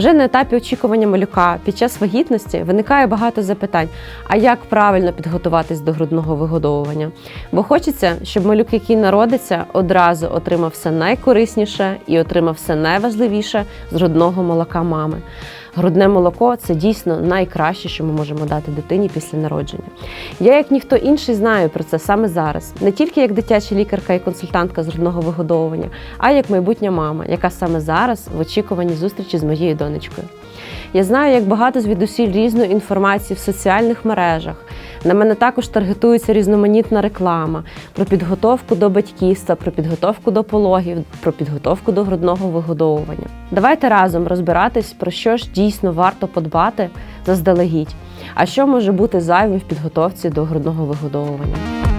Вже на етапі очікування малюка під час вагітності виникає багато запитань: а як правильно підготуватись до грудного вигодовування? Бо хочеться, щоб малюк, який народиться, одразу отримав все найкорисніше і отримав все найважливіше з грудного молока мами. Грудне молоко це дійсно найкраще, що ми можемо дати дитині після народження. Я, як ніхто інший, знаю про це саме зараз, не тільки як дитяча лікарка і консультантка з грудного вигодовування, а як майбутня мама, яка саме зараз в очікуванні зустрічі з моєю донечкою. Я знаю, як багато звідусіль різної інформації в соціальних мережах. На мене також таргетується різноманітна реклама про підготовку до батьківства, про підготовку до пологів, про підготовку до грудного вигодовування. Давайте разом розбиратись, про що ж дійсно варто подбати заздалегідь, а що може бути зайвим в підготовці до грудного вигодовування.